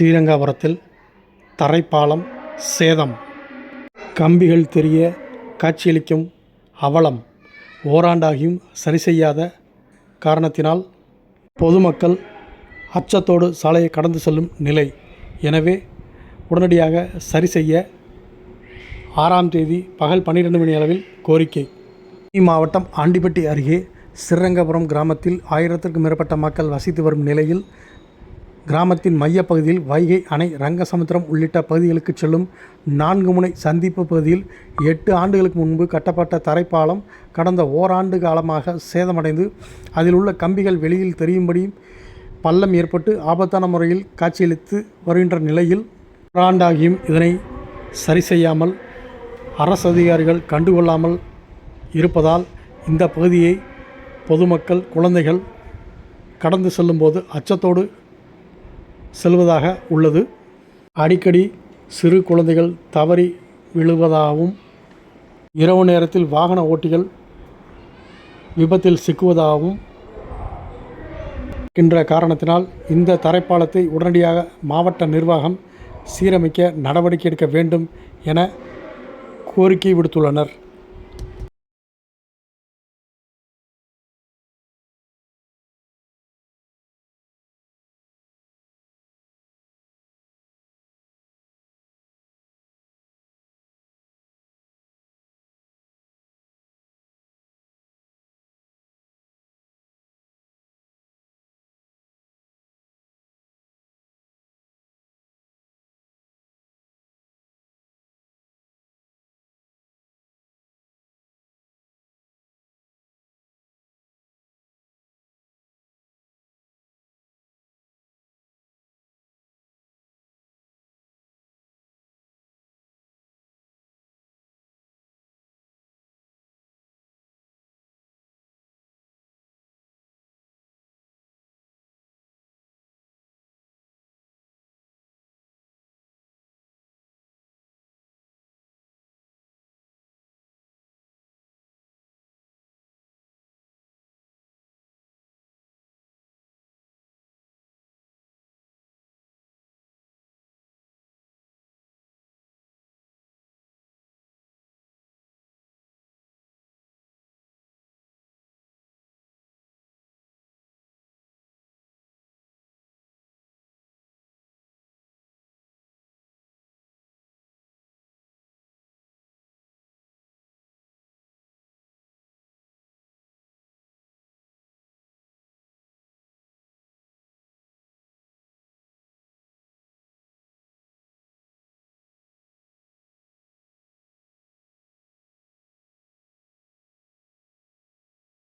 ஸ்ரீரங்காபுரத்தில் தரைப்பாலம் சேதம். கம்பிகள் தெரிய காட்சியளிக்கும் அவலம் ஓராண்டாகியும் சரி செய்யாத காரணத்தினால் பொதுமக்கள் அச்சத்தோடு சாலையை கடந்து செல்லும் நிலை. எனவே உடனடியாக சரி செய்ய ஆறாம் தேதி பகல் பன்னிரெண்டு மணி அளவில் கோரிக்கை. மாவட்டம் ஆண்டிப்பட்டி அருகே ஸ்ரீரங்கபுரம் கிராமத்தில் ஆயிரத்திற்கும் மேற்பட்ட மக்கள் வசித்து வரும் நிலையில் கிராமத்தின் மையப்பகுதியில் வைகை அணை ரங்கசமுத்திரம் உள்ளிட்ட பகுதிகளுக்கு செல்லும் நான்கு முனை சந்திப்பு பகுதியில் எட்டு ஆண்டுகளுக்கு முன்பு கட்டப்பட்ட தரைப்பாலம் கடந்த ஓராண்டு காலமாக சேதமடைந்து அதில் உள்ள கம்பிகள் வெளியில் தெரியும்படியும் பள்ளம் ஏற்பட்டு ஆபத்தான முறையில் காட்சியளித்து வருகின்ற நிலையில் ஓராண்டாகியும் இதனை சரி செய்யாமல் அரசு அதிகாரிகள் கண்டுகொள்ளாமல் இருப்பதால் இந்த பகுதியை பொதுமக்கள் குழந்தைகள் கடந்து செல்லும்போது அச்சத்தோடு செல்வதாக உள்ளது. அடிக்கடி சிறு குழந்தைகள் தவறி விழுவதாகவும் இரவு நேரத்தில் வாகன ஓட்டிகள் விபத்தில் சிக்குவதாகவும் என்ற காரணத்தினால் இந்த தரைப்பாலத்தை உடனடியாக மாவட்ட நிர்வாகம் சீரமைக்க நடவடிக்கை எடுக்க வேண்டும் என கோரிக்கை விடுத்துள்ளனர்.